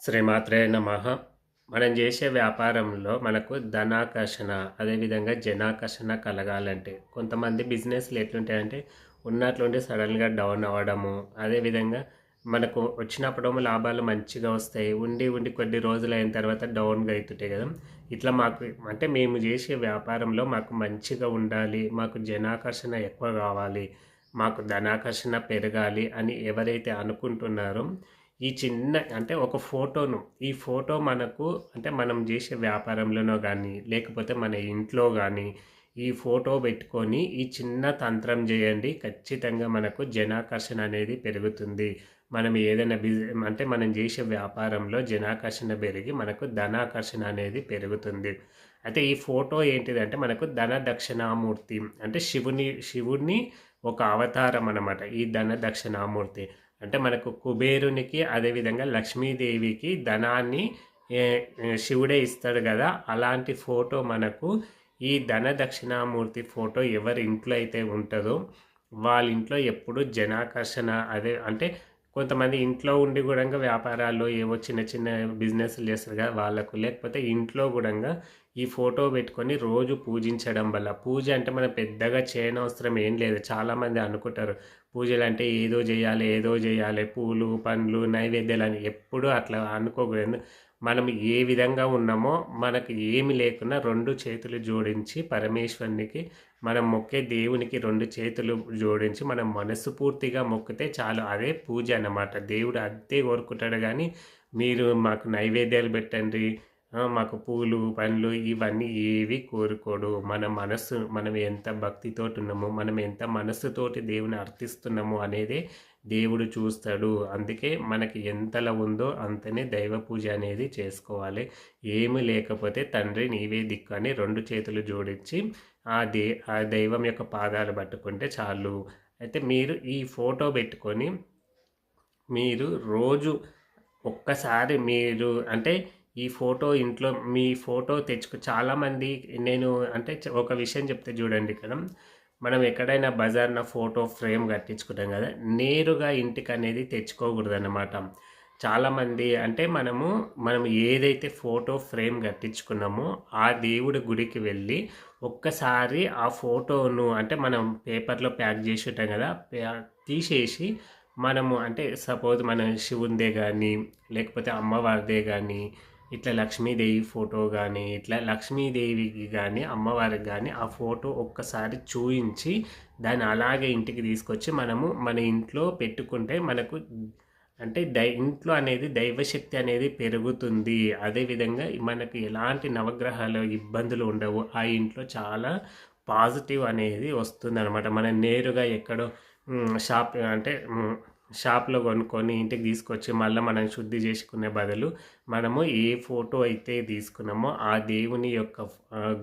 శ్రీమాత్రే నమ. మనం చేసే వ్యాపారంలో మనకు ధనాకర్షణ అదేవిధంగా జనాకర్షణ కలగాలంటే కొంతమంది బిజినెస్లు ఎట్లుంటాయంటే ఉన్నట్లుండి సడన్గా డౌన్ అవ్వడము అదేవిధంగా మనకు వచ్చినప్పుడు లాభాలు మంచిగా వస్తాయి ఉండి ఉండి కొద్ది రోజులు అయిన తర్వాత డౌన్గా అవుతుంటాయి కదా. ఇట్లా మాకు అంటే మేము చేసే వ్యాపారంలో మాకు మంచిగా ఉండాలి మాకు జనాకర్షణ ఎక్కువ కావాలి మాకు ధనాకర్షణ పెరగాలి అని ఎవరైతే అనుకుంటున్నారో ఈ చిన్న అంటే ఒక ఫోటోను ఈ ఫోటో మనకు అంటే మనం చేసే వ్యాపారంలోనో కానీ లేకపోతే మన ఇంట్లో కానీ ఈ ఫోటో పెట్టుకొని ఈ చిన్న తంత్రం చేయండి. ఖచ్చితంగా మనకు జనాకర్షణ అనేది పెరుగుతుంది. మనం ఏదైనా బిజినెస్ అంటే మనం చేసే వ్యాపారంలో జనాకర్షణ పెరిగి మనకు ధనాకర్షణ అనేది పెరుగుతుంది. అయితే ఈ ఫోటో ఏంటిదంటే మనకు ధన దక్షిణామూర్తి అంటే శివుని శివుని ఒక అవతారం అనమాట ఈ ధన దక్షిణామూర్తి. అంటే మనకు కుబేరునికి అదేవిధంగా లక్ష్మీదేవికి ధనాన్ని శివుడే ఇస్తాడు కదా అలాంటి ఫోటో మనకు ఈ ధన దక్షిణామూర్తి ఫోటో ఎవరి ఇంట్లో అయితే ఉంటుందో వాళ్ళ ఇంట్లో ఎప్పుడు జనాకర్షణ అదే అంటే కొంతమంది ఇంట్లో ఉండి కూడా వ్యాపారాల్లో ఏవో చిన్న చిన్న బిజినెస్లు చేస్తారు కదా వాళ్ళకు లేకపోతే ఇంట్లో కూడా ఈ ఫోటో పెట్టుకొని రోజు పూజించడం వల్ల. పూజ అంటే మనం పెద్దగా చేయనవసరం ఏం లేదు. చాలామంది అనుకుంటారు పూజలు అంటే ఏదో చేయాలి ఏదో చేయాలి పూలు పండ్లు నైవేద్యాలు అని ఎప్పుడూ అట్లా అనుకోకూడదు. మనం ఏ విధంగా ఉన్నామో మనకు ఏమి లేకున్నా రెండు చేతులు జోడించి పరమేశ్వరునికి మనం మొక్కే దేవునికి రెండు చేతులు జోడించి మనం మనస్ఫూర్తిగా మొక్కితే చాలు. అదే పూజ అన్నమాట. దేవుడు అంతే కోరుకుంటాడు. కానీ మీరు మాకు నైవేద్యాలు పెట్టండి మాకు పూలు పండ్లు ఇవన్నీ ఏవి కోరుకోడు. మన మనస్సు మనం ఎంత భక్తితో ఉన్నామో మనం ఎంత మనస్సుతోటి దేవుని అర్థిస్తున్నాము అనేది దేవుడు చూస్తాడు. అందుకే మనకి ఎంతలా ఉందో అంతనే దైవ పూజ అనేది చేసుకోవాలి. ఏమి లేకపోతే తండ్రి నీవే దిక్కు అని రెండు చేతులు జోడించి ఆ దే ఆ దైవం యొక్క పాదాలు పట్టుకుంటే చాలు. అయితే మీరు ఈ ఫోటో పెట్టుకొని మీరు రోజు ఒక్కసారి మీరు అంటే ఈ ఫోటో ఇంట్లో మీ ఫోటో తెచ్చుకు చాలామంది నేను అంటే ఒక విషయం చెప్తే చూడండి ఇక్కడ మనం ఎక్కడైనా బజార్న ఫోటో ఫ్రేమ్ కట్టించుకుంటాం కదా నేరుగా ఇంటికి అనేది తెచ్చుకోకూడదు అన్నమాట చాలామంది అంటే మనము మనం ఏదైతే ఫోటో ఫ్రేమ్ కట్టించుకున్నామో ఆ దేవుడి గుడికి వెళ్ళి ఒక్కసారి ఆ ఫోటోను అంటే మనం పేపర్లో ప్యాక్ చేసి ఉంటాం కదా తీసేసి మనము అంటే సపోజ్ మన శివుందే కానీ లేకపోతే అమ్మవారిదే కానీ ఇట్లా లక్ష్మీదేవి ఫోటో కానీ ఇట్లా లక్ష్మీదేవికి కానీ అమ్మవారికి కానీ ఆ ఫోటో ఒక్కసారి చూయించి దాన్ని అలాగే ఇంటికి తీసుకొచ్చి మనము మన ఇంట్లో పెట్టుకుంటే మనకు అంటే దై ఇంట్లో అనేది దైవశక్తి అనేది పెరుగుతుంది. అదేవిధంగా మనకు ఎలాంటి నవగ్రహాలు ఇబ్బందులు ఉండవు. ఆ ఇంట్లో చాలా పాజిటివ్ అనేది వస్తుంది అనమాట మనం నేరుగా ఎక్కడో షాప్ అంటే షాప్లో కొనుక్కొని ఇంటికి తీసుకొచ్చి మళ్ళీ మనం శుద్ధి చేసుకునే బదులు మనము ఏ ఫోటో అయితే తీసుకున్నామో ఆ దేవుని యొక్క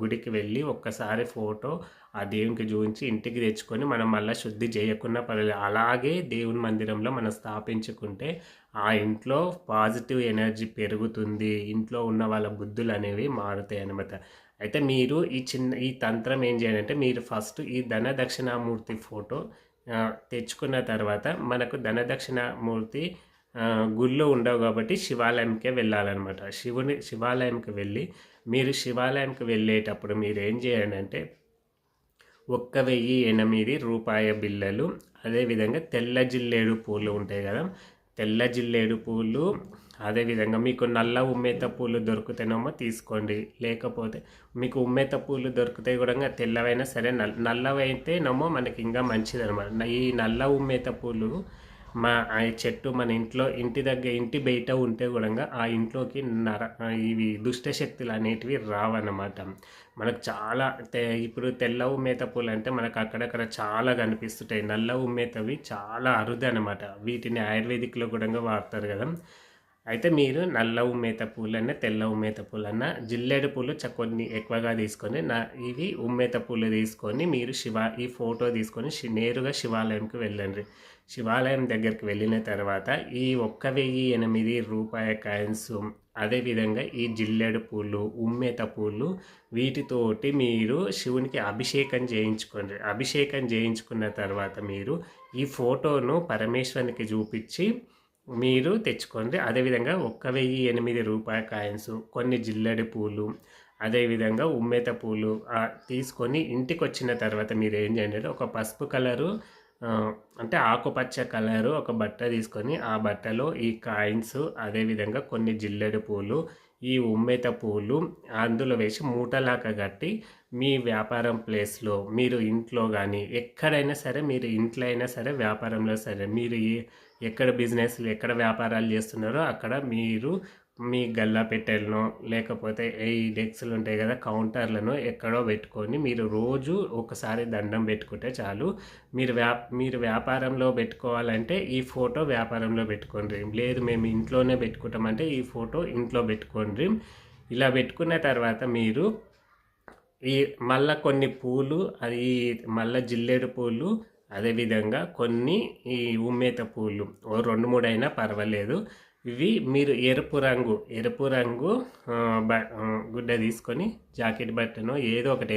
గుడికి వెళ్ళి ఒక్కసారి ఫోటో ఆ దేవునికి చూపించి ఇంటికి తెచ్చుకొని మనం మళ్ళీ శుద్ధి చేయకుండా పర్లేదు అలాగే దేవుని మందిరంలో మనం స్థాపించుకుంటే ఆ ఇంట్లో పాజిటివ్ ఎనర్జీ పెరుగుతుంది. ఇంట్లో ఉన్న వాళ్ళ బుద్ధులు అనేవి మారుతాయి అనమాట అయితే మీరు ఈ చిన్న ఈ తంత్రం ఏం చేయాలంటే మీరు ఫస్ట్ ఈ ధన దక్షిణామూర్తి ఫోటో తెచ్చుకున్న తర్వాత మనకు ధనదక్షిణ మూర్తి గుళ్ళో ఉండవు కాబట్టి శివాలయంకే వెళ్ళాలన్నమాట. శివుని శివాలయంకి వెళ్ళి మీరు శివాలయంకి వెళ్ళేటప్పుడు మీరు ఏం చేయండి అంటే ఒక్క వెయ్యి ఎనిమిది రూపాయ బిల్లలు అదేవిధంగా తెల్ల జిల్లేడు పూలు ఉంటాయి కదా తెల్ల జిల్లేడు పూలు అదేవిధంగా మీకు నల్ల ఉమ్మేత పూలు దొరికితేనేమో తీసుకోండి. లేకపోతే మీకు ఉమ్మేత పూలు దొరికితే కూడా తెల్లవైనా సరే నల్ల నల్లవైతేనేమో మనకి ఇంకా మంచిది అనమాట ఈ నల్ల ఉమ్మేత పూలు మా ఆ చెట్టు మన ఇంట్లో ఇంటి దగ్గర ఇంటి బయట ఉంటే కూడా ఆ ఇంట్లోకి నర ఇవి దుష్టశక్తులు అనేటివి రావన్నమాట. మనకు చాలా ఇప్పుడు తెల్ల ఉమ్మేత పూలు అంటే మనకు అక్కడక్కడ చాలా కనిపిస్తుంటాయి. నల్ల ఉమ్మేతవి చాలా అరుదు అనమాట వీటిని ఆయుర్వేదిక్లో కూడా వాడతారు కదా. అయితే మీరు నల్ల ఉమ్మేత పూలన్న తెల్ల ఉమ్మేత పూలన్నా జిల్లేడు పూలు కొన్ని ఎక్కువగా తీసుకొని నా ఇవి ఉమ్మేత పూలు తీసుకొని మీరు శివ ఈ ఫోటో తీసుకొని నేరుగా శివాలయంకి వెళ్ళండి. శివాలయం దగ్గరికి వెళ్ళిన తర్వాత ఈ ఒక్క వెయ్యి ఎనిమిది రూపాయ కాయిన్స్ అదేవిధంగా ఈ జిల్లెడు పూలు ఉమ్మేత పూలు వీటితోటి మీరు శివునికి అభిషేకం చేయించుకోండి. అభిషేకం చేయించుకున్న తర్వాత మీరు ఈ ఫోటోను పరమేశ్వరునికి చూపించి మీరు తెచ్చుకోండి అదేవిధంగా ఒక్క వెయ్యి ఎనిమిది రూపాయ కాయిన్స్ కొన్ని జిల్లెడి పూలు అదేవిధంగా ఉమ్మేత పూలు తీసుకొని ఇంటికి వచ్చిన తర్వాత మీరు ఏం చేయండి ఒక పసుపు కలరు అంటే ఆకుపచ్చ కలరు ఒక బట్ట తీసుకొని ఆ బట్టలో ఈ కాయిన్స్ అదేవిధంగా కొన్ని జిల్లెడు పూలు ఈ ఉమ్మేత పూలు అందులో వేసి మూటలాగా కట్టి మీ వ్యాపారం ప్లేస్లో మీరు ఇంట్లో కానీ ఎక్కడైనా సరే మీరు ఇంట్లో అయినా సరే వ్యాపారంలో సరే మీరు ఏ ఎక్కడ బిజినెస్ ఎక్కడ వ్యాపారాలు చేస్తున్నారో అక్కడ మీరు మీ గల్లా పెట్టెలను లేకపోతే ఈ డెక్స్లు ఉంటాయి కదా కౌంటర్లను ఎక్కడో పెట్టుకొని మీరు రోజు ఒకసారి దండం పెట్టుకుంటే చాలు. మీరు వ్యా మీరు వ్యాపారంలో పెట్టుకోవాలంటే ఈ ఫోటో వ్యాపారంలో పెట్టుకోండి. లేదు మేము ఇంట్లోనే పెట్టుకుంటామంటే ఈ ఫోటో ఇంట్లో పెట్టుకోండి. ఇలా పెట్టుకున్న తర్వాత మీరు ఈ మళ్ళా కొన్ని పూలు అది మళ్ళా జిల్లేడు పూలు అదేవిధంగా కొన్ని ఈ ఉమ్మేత పూలు ఓ రెండు మూడు అయినా పర్వాలేదు. ఇవి మీరు ఎరుపు రంగు ఎరుపు రంగు బ- గుడ్డ తీసుకొని జాకెట్ బట్టను ఏదో ఒకటి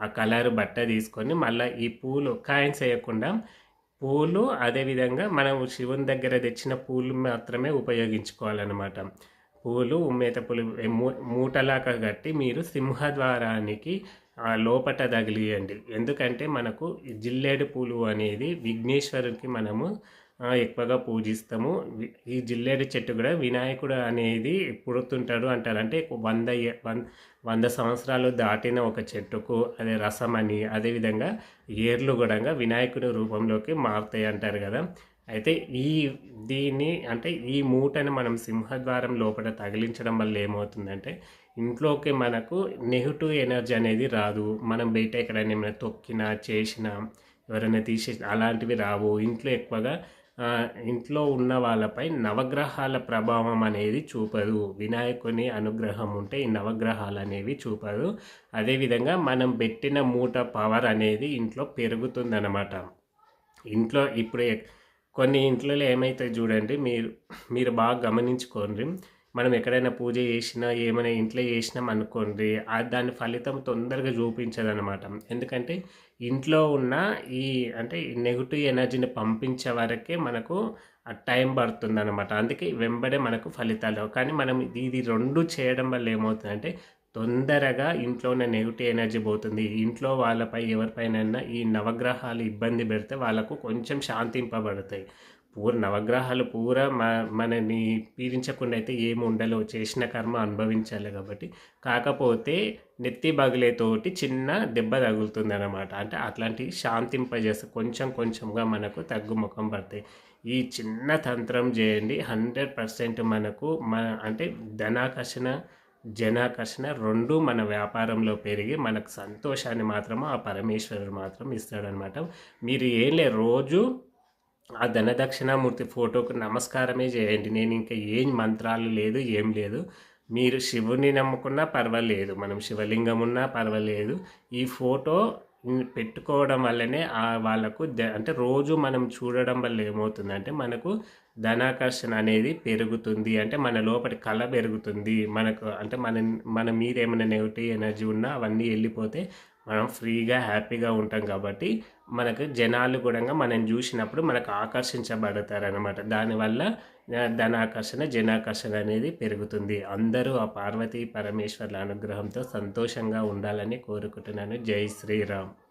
ఆ కలర్ బట్ట తీసుకొని మళ్ళీ ఈ పూలు కాయిన్స్ వేయకుండా పూలు అదేవిధంగా మనం శివుని దగ్గర తెచ్చిన పూలు మాత్రమే ఉపయోగించుకోవాలన్నమాట. పూలు ఉమ్మేత పూలు మూ- మూటలాగా కట్టి మీరు సింహద్వారానికి లోపట తగిలియండి ఎందుకంటే మనకు ఈ జిల్లేడు పూలు అనేది విఘ్నేశ్వరునికి మనము ఎక్కువగా పూజిస్తాము. ఈ జిల్లేడు చెట్టు కూడా వినాయకుడు అనేది పుడుతుంటాడు అంటారు. అంటే వంద వన్ వంద సంవత్సరాలు దాటిన ఒక చెట్టుకు అదే రసం అని అదేవిధంగా ఏర్లు కూడా వినాయకుడి రూపంలోకి మారుతాయి అంటారు కదా. అయితే ఈ దీన్ని అంటే ఈ మూటని మనం సింహద్వారం లోపల తగిలించడం వల్ల ఏమవుతుందంటే ఇంట్లోకి మనకు నెగిటివ్ ఎనర్జీ అనేది రాదు. మనం బయట ఎక్కడైనా ఏమైనా తొక్కినా చేసినా ఎవరైనా తీసే అలాంటివి రావు. ఇంట్లో ఎక్కువగా ఇంట్లో ఉన్న వాళ్ళపై నవగ్రహాల ప్రభావం అనేది చూపదు. వినాయకుని అనుగ్రహం ఉంటే ఈ నవగ్రహాలు అనేవి చూపదు. అదేవిధంగా మనం పెట్టిన మూట పవర్ అనేది ఇంట్లో పెరుగుతుందన్నమాట. ఇంట్లో ఇప్పుడు కొన్ని ఇంట్లో ఏమైతే చూడండి మీరు మీరు బాగా గమనించుకోండి. మనం ఎక్కడైనా పూజ చేసినా ఏమైనా ఇంట్లో చేసినాం అనుకోండి దాని ఫలితం తొందరగా చూపించదనమాట ఎందుకంటే ఇంట్లో ఉన్న ఈ అంటే నెగిటివ్ ఎనర్జీని పంపించే వరకే మనకు టైం పడుతుంది అనమాట అందుకే వెంబడే మనకు ఫలితాలు కానీ మనం ఇది రెండు చేయడం వల్ల ఏమవుతుందంటే తొందరగా ఇంట్లో ఉన్న నెగిటివ్ ఎనర్జీ పోతుంది. ఇంట్లో వాళ్ళపై ఎవరిపైనైనా ఈ నవగ్రహాలు ఇబ్బంది పెడితే వాళ్ళకు కొంచెం శాంతింపబడతాయి. పూర్ నవగ్రహాలు పూరా మ మనని పీడించకుండా అయితే ఏమి ఉండలో చేసిన కర్మ అనుభవించాలి కాబట్టి. కాకపోతే నెత్తి బగిలేతోటి చిన్న దెబ్బ తగులుతుంది అనమాట అంటే అట్లాంటివి శాంతింపజేస్తే కొంచెం కొంచెంగా మనకు తగ్గుముఖం పడతాయి. ఈ చిన్న తంత్రం చేయండి. హండ్రెడ్ పర్సెంట్ మనకు మన అంటే ధనాకర్షణ జనాకర్షణ రెండు మన వ్యాపారంలో పెరిగి మనకు సంతోషాన్ని మాత్రము ఆ పరమేశ్వరుడు మాత్రం ఇస్తాడనమాట మీరు ఏం లే రోజు ఆ ధనదక్షిణామూర్తి ఫోటోకు నమస్కారమే చేయండి. నేను ఇంకా ఏం మంత్రాలు లేదు ఏం లేదు. మీరు శివుని నమ్ముకున్నా పర్వాలేదు మనం శివలింగం ఉన్నా పర్వాలేదు. ఈ ఫోటో పెట్టుకోవడం వల్లనే ఆ వాళ్ళకు అంటే రోజు మనం చూడడం వల్ల ఏమవుతుందంటే మనకు ధనాకర్షణ అనేది పెరుగుతుంది. అంటే మన లోపలి కళ పెరుగుతుంది. మనకు అంటే మన మన మీద ఏమైనా నెగిటివ్ ఎనర్జీ ఉన్నా అవన్నీ వెళ్ళిపోతే మనం ఫ్రీగా హ్యాపీగా ఉంటాం కాబట్టి మనకు జనాలు కూడా మనం చూసినప్పుడు మనకు ఆకర్షించబడతారనమాట దానివల్ల ధనాకర్షణ జనాకర్షణ అనేది పెరుగుతుంది. అందరూ ఆ పార్వతీ పరమేశ్వర్ల అనుగ్రహంతో సంతోషంగా ఉండాలని కోరుకుంటున్నాను. జై శ్రీరామ్.